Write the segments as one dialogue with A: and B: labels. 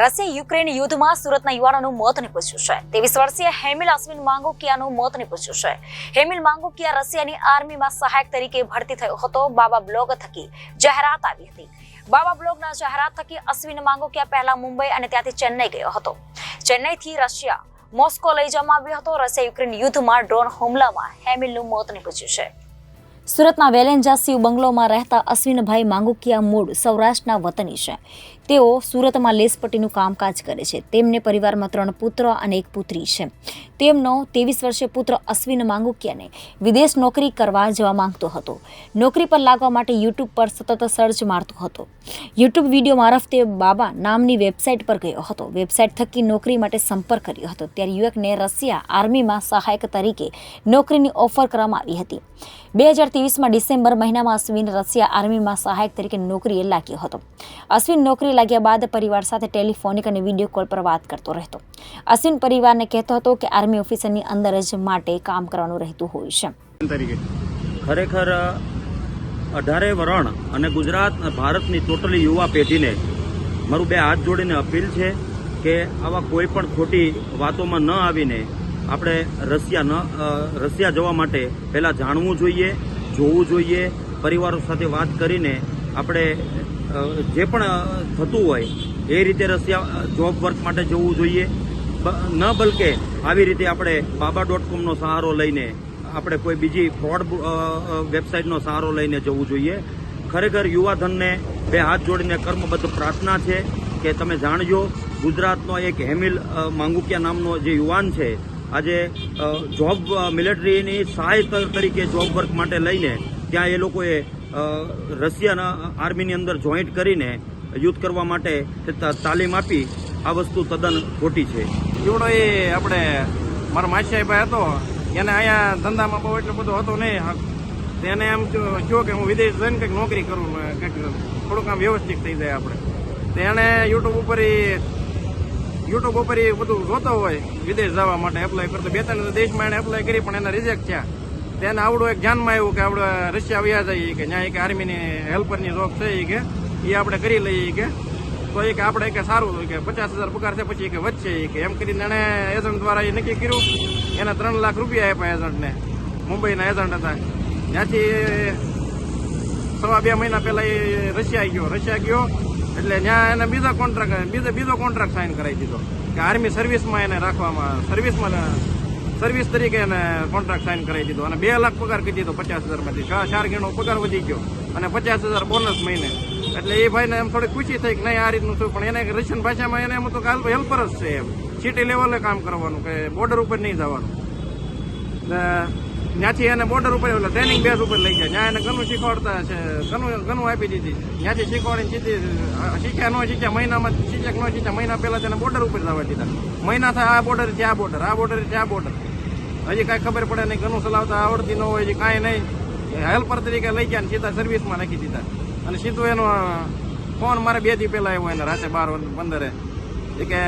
A: Russia Ukraine યુદ્ધમાં સુરતના યુવાનોનું મોત નીપજ્યું છે. ત્રેવીસ વર્ષીય હેમિલ અશ્વિન માંગોકિયાનું મોત નીપજ્યું છે. હેમિલ માંગોકિયા રશિયાની આર્મીમાં સહાયક તરીકે ભરતી થયો હતો. બાબા બ્લોગ થકી જાહેરાત આવી હતી. બાબા બ્લોગના જાહેરાત થકી અશ્વિન માંગોકિયા પહેલા મુંબઈ અને ત્યાંથી ચેન્નઈ ગયો હતો. ચેન્નઈથી રશિયા મોસ્કો લઈ જવામાં આવ્યો હતો. રશિયા યુક્રેન યુદ્ધમાં ડ્રોન હુમલામાં હેમિલનું મોત નીપજ્યું છે. સુરતના વેલેન્જા શિવ બંગલોમાં રહેતા અશ્વિનભાઈ માંગુકિયા મૂળ સૌરાષ્ટ્રના વતની છે. તેઓ સુરતમાં લેસપટ્ટીનું કામકાજ કરે છે. તેમને પરિવારમાં ત્રણ પુત્ર અને એક પુત્રી છે. તેમનો ત્રેવીસ વર્ષે પુત્ર અશ્વિન માંગુકિયાને વિદેશ નોકરી કરવા જવા માંગતો હતો. નોકરી પર લાગવા માટે યુટ્યુબ પર સતત સર્ચ મારતો હતો. યુટ્યુબ વીડિયો મારફતે બાબા નામની વેબસાઇટ પર ગયો હતો. વેબસાઇટ થકી નોકરી માટે સંપર્ક કર્યો હતો. ત્યારે યુવકને રશિયા આર્મીમાં સહાયક તરીકે નોકરીની ઓફર કરવામાં આવી હતી. બે હજાર ત્રેવીસમાં ડિસેમ્બર મહિનામાં અશ્વિન રશિયા આર્મીમાં સહાયક તરીકે નોકરીએ લાગ્યો હતો. અશ્વિન નોકરી લાગ્યા બાદ પરિવાર સાથે ટેલિફોનિક અને વીડિયો કોલ પર વાત કરતો રહેતો. અસીન પરિવારને કહેતો હતો કે આર્મી ઓફિસરની અંદર જ માટે કામ કરવાનું રહેતું હોય છે.
B: ખરેખર અઢારે વરણ અને ગુજરાત ભારતની ટોટલી યુવા પેઢીને મારું બે હાથ જોડીને અપીલ છે કે આવા કોઈ પણ ખોટી વાતોમાં ન આવીને આપણે રશિયા ન રશિયા જવા માટે પહેલાં જાણવું જોઈએ જોવું જોઈએ પરિવારો સાથે વાત કરીને આપણે જે પણ થતું હોય, એ રીતે રશિયા જોબ વર્ક માટે જવું જોઈએ. ન બલકે આવી રીતે આપણે બાબા ડોટ કોમનો સહારો લઈને, આપણે કોઈ બીજી ફ્રોડ વેબસાઇટનો સહારો લઈને જવું જોઈએ. ખરેખર યુવાધનને બે હાથ જોડીને કર્મબદ્ધ પ્રાર્થના છે કે તમે જાણજો, ગુજરાતનો એક હેમિલ માંગુકિયા નામનો જે યુવાન છે, આજે જોબ મિલિટરીની સહાય તરીકે જોબ વર્ક માટે લઈને, ત્યાં એ લોકોએ રશિયાના આર્મીની અંદર જોઈન્ટ કરીને યુદ્ધ કરવા માટે તાલીમ આપી આ વસ્તુ તદ્દન ખોટી છે.
C: જીવડો એ આપણે, મારા માસિયાઈ ભાઈ હતો, એને અહીંયા ધંધામાં બહુ એટલો બધો હતો નહીં હક. તો એને એમ જો કે હું વિદેશ જઈને કંઈક નોકરી કરું કંઈક થોડુંક આમ વ્યવસ્થિત થઈ જાય આપણે. તો એને યુટ્યુબ ઉપર યુટ્યુબ ઉપર એ બધું જોતો હોય, વિદેશ જવા માટે એપ્લાય કરતો. બે ત્રણ દેશમાં એને એપ્લાય કરી, પણ એના રિજેક્ટ થયા. તેને આવડું એક ધ્યાનમાં આવ્યું કે આપણે રશિયા વ્યા જઈએ કે ત્યાં એક આર્મીની હેલ્પરની જોબ છે એ કે એ આપણે કરી લઈએ કે. તો એ કે આપણે કે સારું કે પચાસ હજાર પગાર છે પછી કે વધશે એ કે. એમ કરીને એણે એજન્ટ દ્વારા એ નક્કી કર્યું. એને ત્રણ લાખ રૂપિયા આપ્યા એજન્ટને મુંબઈના એજન્ટ હતા. ત્યાંથી સવા બે મહિના પહેલા એ રશિયા ગયો. રશિયા ગયો એટલે ત્યાં એને બીજા કોન્ટ્રાક્ટ બીજો બીજો કોન્ટ્રાક્ટ સાઇન કરાવી દીધો. કે આર્મી સર્વિસમાં એને રાખવામાં સર્વિસમાં સર્વિસ તરીકે એને કોન્ટ્રાક્ટ સાઇન કરાવી દીધો અને બે લાખ પગાર કરી દીધો પચાસ હજારમાંથી. ચાર ગણો પગાર વધી ગયો અને પચાસ હજાર બોનસ મહિને. એટલે એ ભાઈને એમ થોડી ખુશી થઈ કે નહીં, આ રીતનું છું પણ એને રશિયન ભાષામાં એને એમ તો કાલ હેલ્પર જ છે એમ. સિટી લેવલે કામ કરવાનું, કે બોર્ડર ઉપર નહીં જવાનું. ત્યાંથી એને બોર્ડર ઉપર એટલે ટ્રેનિંગ બેઝ ઉપર લઈ ગયા. ત્યાં એને ઘણું શીખવાડતા છે, ઘણું ઘણું આપી દીધી ત્યાંથી શીખવાડીને સીધી શીખ્યા ન શીખ્યા, મહિનામાં શીખ્યા ન શીખ્યા, મહિના પહેલા તેને બોર્ડર ઉપર જવા દીધા. મહિના થાય આ બોર્ડર આ બોર્ડર આ બોર્ડર આ બોર્ડર હજી કાંઈ ખબર પડે નહીં, ઘણું ચલાવતા આવડતી ન હોય, હજી કાંઈ નહીં. હેલ્પર તરીકે લઈ ગયા ને સીધા સર્વિસમાં નાખી દીધા. અને સીધું એનો ફોન મારે બે દી પહેલા આવ્યો એને રાતે બાર પંદરે. એ કે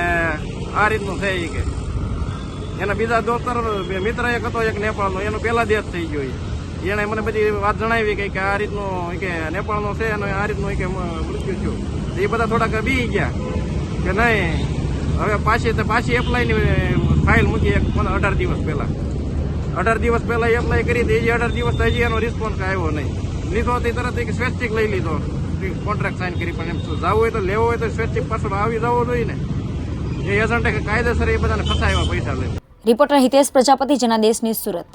C: આ રીતનું થઈ કે. એના બીજા દોસ્તર મિત્ર એક હતો, એક નેપાળનો. એનો પહેલા દેશ થઈ ગયો. એણે મને બધી વાત જણાવી કે આ રીતનું કે નેપાળનો છે અને આ રીતનું કે મૃત્યુ થયું. એ બધા થોડાક બી ગયા કે નહીં, હવે પાછી તો પાછી એપ્લાયની ફાઇલ મૂકી એક મને અઢાર દિવસ પહેલાં. અઢાર દિવસ પહેલા એપ્લાય કરી હતી. એ અઢાર દિવસ હજી એનો રિસ્પોન્સ આવ્યો નહીં. લીધો હતી તરત એક સ્વૈચ્છિક લઈ લીધો. કોન્ટ્રાક્ટ સાઇન કરી પણ એમ જવું હોય તો લેવો હોય તો સ્વૈચ્છિક પાછળ આવી જવો જોઈએ ને. એ એજન્ટે કાયદેસર એ બધાને ફસાવ્યા પૈસા લઈને.
A: રિપોર્ટર હિતેશ પ્રજાપતિ જનાદેશ દેશની સુરત.